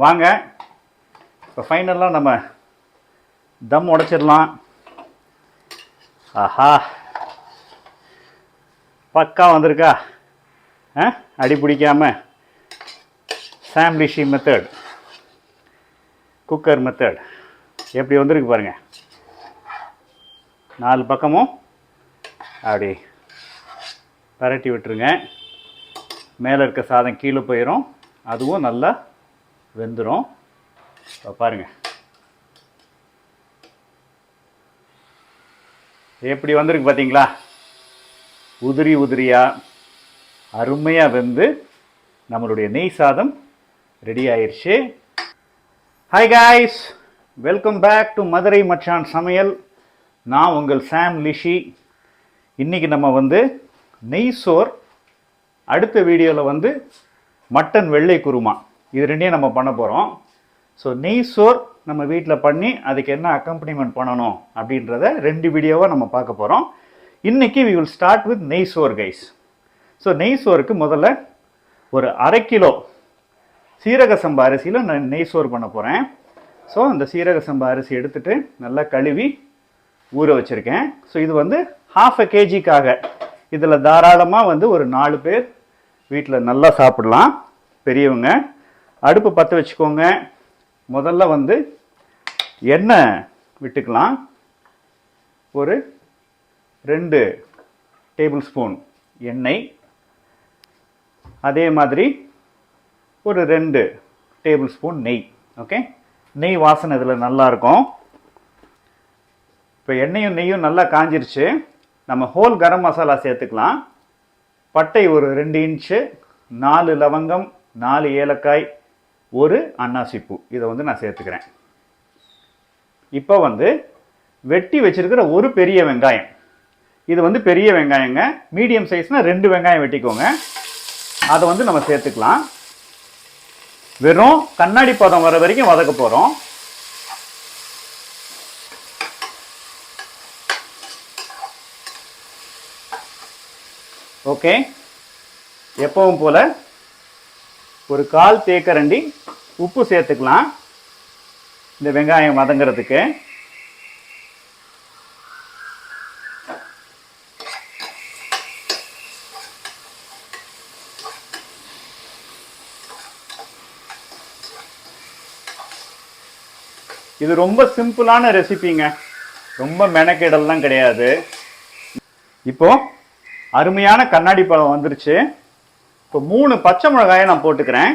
வாங்க. இப்போ ஃபைனலாக நம்ம தம் உடைச்சிடலாம். ஆஹா. பக்கா வந்திருக்கா? ஆ? அடி பிடிக்காமல் சாம்பிஷி மெத்தட் குக்கர் மெத்தட் எப்படி வந்திருக்கு பாருங்கள் நாலு பக்கமும் அப்படி பரட்டி விட்டுருங்க. மேலே இருக்க சாதம் கீழே போயிடும் அதுவும் நல்லா வெந்துடும் இப்போ பாருங்க. எப்படி வந்திருக்கு பார்த்தீங்களா உதிரி உதிரியாக அருமையாக வெந்து நம்மளுடைய நெய் சாதம் ரெடி ஆயிடுச்சு hi guys welcome back to Madurai மச்சான் சமையல். நான் உங்கள் சாம் லிஷி இன்றைக்கி நம்ம வந்து நெய் சோர் அடுத்த வீடியோவில் வந்து மட்டன் வெள்ளை குருமா. இது ரெண்டையும் நம்ம பண்ண போகிறோம் ஸோ நெய் சோர் நம்ம வீட்டில் பண்ணி அதுக்கு என்ன அக்கம்பனிமெண்ட் பண்ணணும் அப்படின்றத ரெண்டு வீடியோவாக நம்ம பார்க்க போகிறோம் இன்றைக்கி we will start with nei sor guys so நெய் சோருக்கு முதல்ல ஒரு அரை கிலோ சீரக சம்பா அரிசியில் நான் நெய் சோறு பண்ண போகிறேன் ஸோ அந்த சீரக சம்பா அரிசி எடுத்துகிட்டு நல்லா கழுவி ஊற வச்சுருக்கேன். ஸோ இது வந்து ஹாஃப் அ கேஜிக்காக இதில் தாராளமாக வந்து ஒரு நாலு பேர் வீட்டில் நல்லா சாப்பிடலாம். பெரியவங்க அடுப்பு பற்ற வச்சுக்கோங்க. முதல்ல வந்து எண்ணெய் விட்டுக்கலாம். ஒரு ரெண்டு டேபிள் ஸ்பூன் எண்ணெய். அதே மாதிரி ஒரு ரெண்டு டேபிள் ஸ்பூன் நெய். ஓகே? நெய் வாசனை இதில் நல்லாயிருக்கும் இப்போ எண்ணெயும் நெய்யும் நல்லா காஞ்சிருச்சு. நம்ம ஹோல் கரம் மசாலா சேர்த்துக்கலாம். பட்டை ஒரு ரெண்டு இன்ச்சு நாலு லவங்கம் நாலு ஏலக்காய் ஒரு அன்னாசிப்பூ. இதை வந்து நான் சேர்த்துக்கிறேன். இப்போ வந்து வெட்டி வச்சுருக்கிற ஒரு பெரிய வெங்காயம். இது வந்து பெரிய வெங்காயங்க. மீடியம் சைஸ்னால் ரெண்டு வெங்காயம் வெட்டிக்கோங்க. அதை வந்து நம்ம சேர்த்துக்கலாம். வெறும் கண்ணாடி பதம் வர வரைக்கும் வதக்க போகிறோம் ஓகே. எப்பவும் போல ஒரு கால் தேக்கரண்டி உப்பு சேர்த்துக்கலாம். இந்த வெங்காயம் வதங்கிறதுக்கு. இது ரொம்ப சிம்பிளான ரெசிபிங்க. ரொம்ப மெனக்கெடல்லாம் கிடையாது. இப்போ அருமையான கண்ணாடி பழம் வந்துருச்சு. இப்போ மூணு பச்சை மிளகாயை நான் போட்டுக்கிறேன்.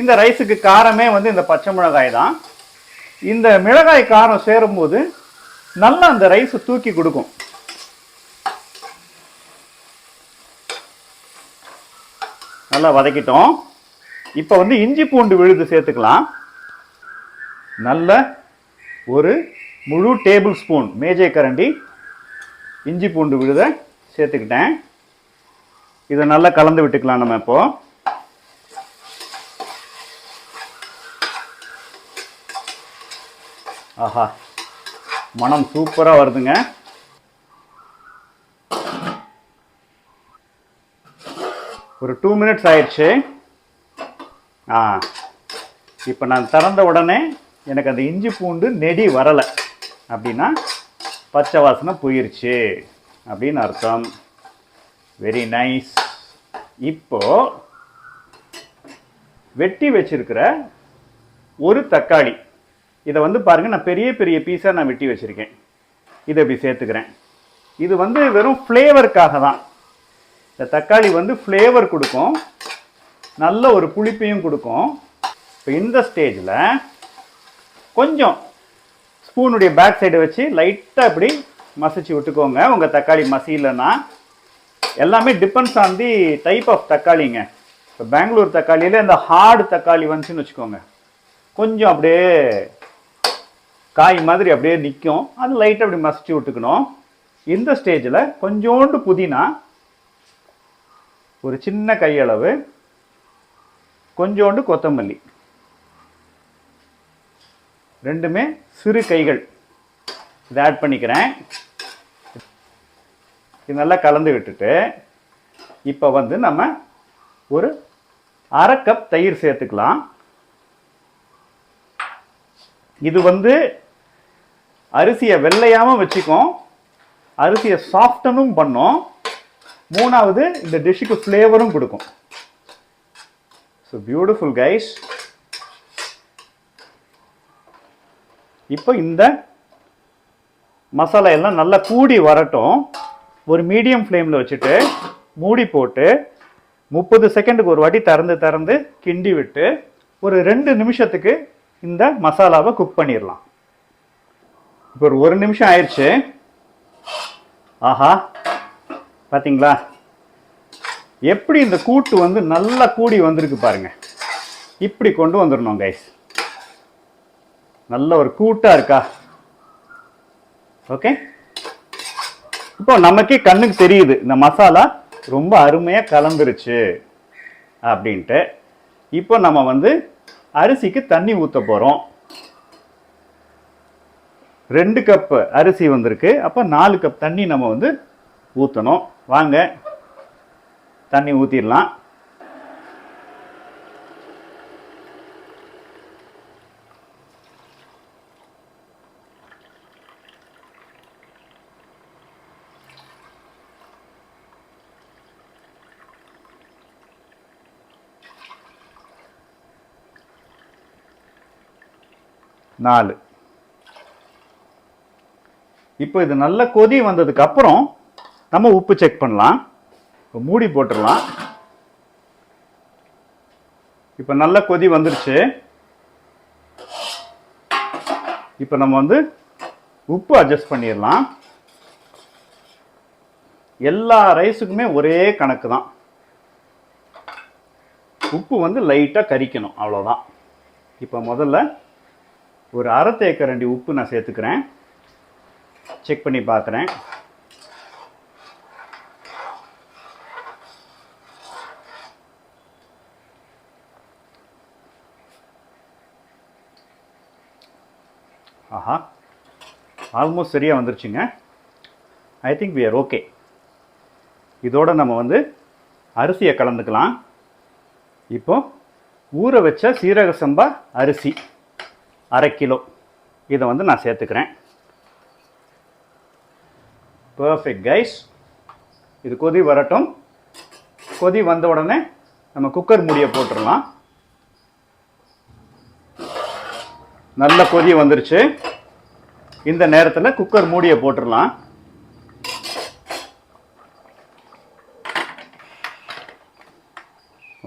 இந்த ரைஸுக்கு காரமே வந்து இந்த பச்சை மிளகாய் தான். இந்த மிளகாய் காரம் சேரும்போது நல்லா அந்த ரைஸ் தூக்கி கொடுக்கும். நல்லா வதக்கிட்டோம். இப்போ வந்து இஞ்சி பூண்டு விழுது சேர்த்துக்கலாம். நல்ல ஒரு முழு டேபிள் ஸ்பூன் மேஜை கரண்டி இஞ்சி பூண்டு விழுதை சேர்த்துக்கிட்டேன். இதை நல்லா கலந்து விட்டுக்கலாம் நம்ம இப்போ. ஆஹா மனம் சூப்பராக வருதுங்க. ஒரு டூ மினிட்ஸ் ஆயிடுச்சு. ஆ இப்போ நான் திறந்த உடனே எனக்கு அந்த இஞ்சி பூண்டு நெடி வரலை. அப்படின்னா பச்சை வாசனை போயிருச்சு. அப்படின்னு அர்த்தம். வெரி நைஸ் இப்போ வெட்டி வச்சிருக்கிற ஒரு தக்காளி. இதை வந்து பாருங்கள் நான் பெரிய பெரிய பீஸாக நான் வெட்டி வச்சுருக்கேன். இதை இப்படி சேர்த்துக்கிறேன். இது வந்து வெறும் ஃப்ளேவருக்காக தான். இந்த தக்காளி வந்து ஃப்ளேவர் கொடுக்கும். நல்ல ஒரு புளிப்பையும் கொடுக்கும். இப்போ இந்த ஸ்டேஜில் கொஞ்சம் ஸ்பூனுடைய பேக் சைடை வச்சு லைட்டாக இப்படி மசிச்சு விட்டுக்கோங்க. உங்கள் தக்காளி மசியலைன்னா எல்லாமே depends on the type of தக்காளிங்க. இப்போ பெங்களூர் தக்காளியில் இந்த ஹார்டு தக்காளி வந்துச்சுன்னு வச்சுக்கோங்க. கொஞ்சம் அப்படியே காய் மாதிரி அப்படியே நிற்கும் அது லைட்டாக அப்படி மசிச்சு விட்டுக்கணும். இந்த ஸ்டேஜில் கொஞ்சோண்டு புதினா ஒரு சின்ன கையளவு கொஞ்சோண்டு கொத்தமல்லி. ரெண்டுமே சிறு கைகள். இதை ஆட் பண்ணிக்கிறேன். இது நல்லா கலந்து விட்டுட்டு இப்போ வந்து நம்ம ஒரு அரை கப் தயிர் சேர்த்துக்கலாம். இது வந்து அரிசியை வெள்ளையாகவும் வச்சுக்கும். அரிசியை சாஃப்டனும் பண்ணும். மூணாவது இந்த டிஷ்ஷுக்கு ஃப்ளேவரும் கொடுக்கும். ஸோ பியூட்டிஃபுல் கைஸ் இப்போ இந்த மசாலா எல்லாம் நல்லா கூடி வரட்டும். ஒரு மீடியம் ஃப்ளேமில் வச்சுட்டு மூடி போட்டு முப்பது செகண்டுக்கு ஒரு வாட்டி திறந்து திறந்து கிண்டி விட்டு ஒரு ரெண்டு நிமிஷத்துக்கு இந்த மசாலாவை குக் பண்ணிடலாம் இப்போ ஒரு ஒரு நிமிஷம் ஆயிடுச்சு ஆஹா. பார்த்தீங்களா எப்படி இந்த கூட்டு வந்து நல்லா கூடி வந்திருக்கு பாருங்க. இப்படி கொண்டு வந்துடணும் கைஸ் நல்ல ஒரு கூட்டாக இருக்கா? ஓகே இப்போ நமக்கே கண்ணுக்கு தெரியுது இந்த மசாலா ரொம்ப அருமையா கலந்துருச்சு அப்படின்ட்டு. இப்போ நம்ம வந்து அரிசிக்கு தண்ணி ஊற்ற போறோம். ரெண்டு கப் அரிசி வந்திருக்கு. அப்போ நாலு கப் தண்ணி நம்ம வந்து ஊற்றணும் வாங்க தண்ணி ஊற்றிடலாம் நாலு. இப்போ இது நல்ல கொதி வந்ததுக்கு அப்புறம் நம்ம உப்பு செக் பண்ணலாம். இப்போ மூடி போட்டுடலாம். இப்போ நல்ல கொதி வந்துருச்சு. இப்போ நம்ம வந்து உப்பு அட்ஜஸ்ட் பண்ணிடலாம். எல்லா ரைஸுக்குமே ஒரே கணக்கு தான். உப்பு வந்து லைட்டாக கரிக்கணும் அவ்வளோதான் இப்போ முதல்ல ஒரு அரை தேக்கரண்டி உப்பு நான் சேர்த்துக்கிறேன். செக் பண்ணி பார்க்குறேன் ஆஹா. ஆல்மோஸ்ட் சரியாக வந்துருச்சுங்க. I think we are okay இதோட நம்ம வந்து அரிசியை கலந்துக்கலாம். இப்போ ஊற வச்ச சீரக சம்பா அரிசி. அரை கிலோ. இதை வந்து நான் சேர்த்துக்கிறேன். பர்ஃபெக்ட் கைஸ் இது கொதி வரட்டும். கொதி வந்த உடனே நம்ம குக்கர் மூடியை போட்டுடலாம். நல்ல கொதி வந்துருச்சு. இந்த நேரத்தில் குக்கர் மூடியை போட்டுடலாம்.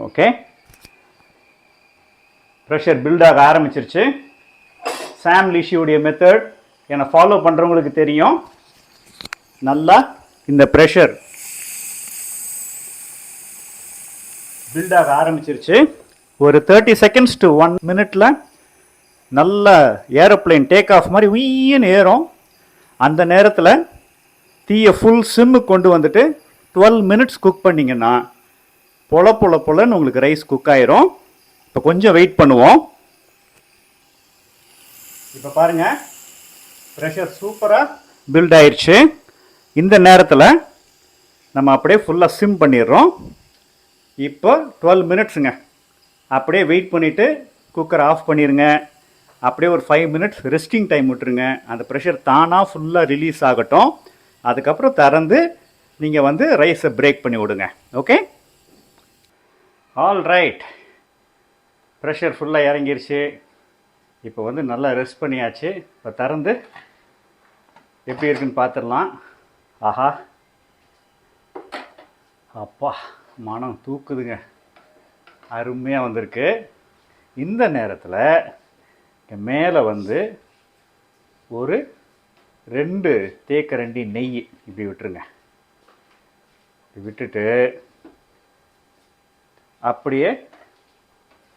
ஓகே ப்ரெஷர் பில்டாக ஆரம்பிச்சிருச்சு. சாம் லிஷியுடைய மெத்தட் என்னை ஃபாலோ பண்ணுறவங்களுக்கு தெரியும். நல்லா இந்த ப்ரெஷர் பில்டாக ஆரம்பிச்சிருச்சு. ஒரு தேர்ட்டி செகண்ட்ஸ் டு ஒன் மினிட்ல நல்ல ஏரோப்ளேன் டேக் ஆஃப் மாதிரி உயின்னு ஏறும். அந்த நேரத்தில் தீயை ஃபுல் சிம்மு கொண்டு வந்துட்டு டுவெல் மினிட்ஸ் குக் பண்ணிங்கன்னா பொல பொல பொலன்னு உங்களுக்கு ரைஸ் குக் ஆயிரும். இப்போ கொஞ்சம் வெயிட் பண்ணுவோம். இப்போ பாருங்க. ப்ரெஷர் சூப்பராக பில்ட் ஆயிடுச்சு இந்த நேரத்தில் நம்ம அப்படியே ஃபுல்லாக சிம் பண்ணிடுறோம். இப்போ டுவெல் மினிட்ஸுங்க அப்படியே வெயிட் பண்ணிவிட்டு குக்கர் ஆஃப் பண்ணிடுங்க அப்படியே ஒரு ஃபைவ் மினிட்ஸ் ரெஸ்டிங் டைம் விட்டுருங்க. அந்த ப்ரெஷர் தானாக ஃபுல்லாக ரிலீஸ் ஆகட்டும். அதுக்கப்புறம் திறந்து நீங்கள் வந்து ரைஸை பிரேக் பண்ணி விடுங்க. ஓகே ஆல் ரைட் ப்ரெஷர் ஃபுல்லாக இறங்கிருச்சு. இப்போ வந்து நல்லா ரெஸ்ட் பண்ணியாச்சு. இப்போ திறந்து எப்படி இருக்குன்னு பார்த்துடலாம். ஆஹா. அப்பா மனம் தூக்குதுங்க. அருமையாக வந்திருக்கு. இந்த நேரத்தில் மேலே வந்து ஒரு ரெண்டு தேக்கரண்டி நெய் இப்படி விட்டுருங்க. இப்படி விட்டுட்டு அப்படியே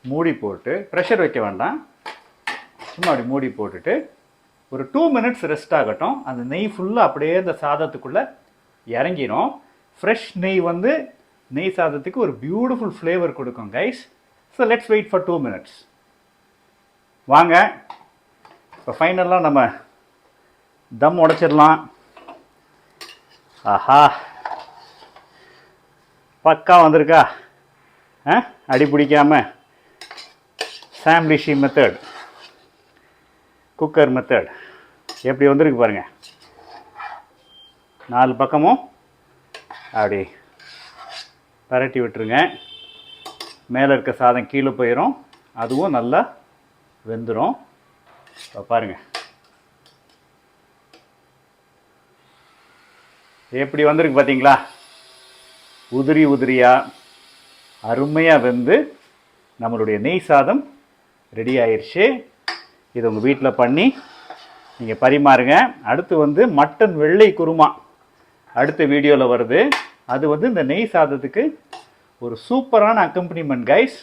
மூடி போட்டு ப்ரெஷர் வைக்க வேண்டாம். சும்மா அப்படி மூடி போட்டுட்டு ஒரு டூ மினிட்ஸ் ரெஸ்ட் ஆகட்டும். அந்த நெய் ஃபுல்லாக அப்படியே இந்த சாதத்துக்குள்ளே இறங்கிடும் ஃப்ரெஷ் நெய் வந்து நெய் சாதத்துக்கு ஒரு பியூட்டிஃபுல் ஃப்ளேவர் கொடுக்கும் guys so let's wait for two minutes வாங்க. இப்போ ஃபைனலாக நம்ம தம் உடைச்சிடலாம். ஆஹா. பக்கா வந்திருக்கா? ஆ? அடி பிடிக்காம. சாம்லிஷி மெத்தட் குக்கர் மெத்தட் எப்படி வந்திருக்கு பாருங்கள் நாலு பக்கமும் அப்படி பரட்டி விட்டுருங்க. மேலே இருக்க சாதம் கீழே போயிடும் அதுவும் நல்லா வெந்துடும் இப்போ பாருங்கள் எப்படி வந்திருக்கு பார்த்தீங்களா உதிரி உதிரியாக அருமையாக வெந்து நம்மளுடைய நெய் சாதம் ரெடி ஆயிடுச்சு இது உங்கள் வீட்டில் பண்ணி நீங்கள் பரிமாறுங்க. அடுத்து வந்து மட்டன் வெள்ளை குருமா. அடுத்த வீடியோவில் வருது. அது வந்து இந்த நெய் சாதத்துக்கு ஒரு சூப்பரான அக்கம்பனிமெண்ட் கைஸ்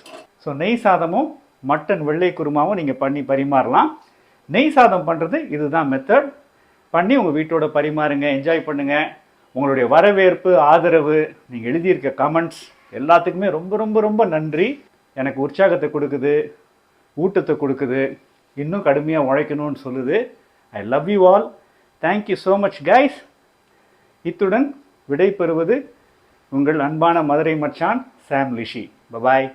ஸோ நெய் சாதமும் மட்டன் வெள்ளை குருமாவும் நீங்கள் பண்ணி பரிமாறலாம். நெய் சாதம் பண்ணுறது இதுதான் மெத்தட் பண்ணி உங்கள் வீட்டோட பரிமாறுங்க என்ஜாய் பண்ணுங்கள் உங்களுடைய வரவேற்பு ஆதரவு நீங்கள் எழுதியிருக்க கமெண்ட்ஸ் எல்லாத்துக்குமே ரொம்ப ரொம்ப ரொம்ப நன்றி. எனக்கு உற்சாகத்தை கொடுக்குது ஊட்டத்தை கொடுக்குது. இன்னும் கடுமையாக உழைக்கணும்னு சொல்லுது. I love you all thank you so much guys இத்துடன் விடை பெறுவது உங்கள் அன்பான மதுரை மச்சான் சாம் லிஷி பபாய்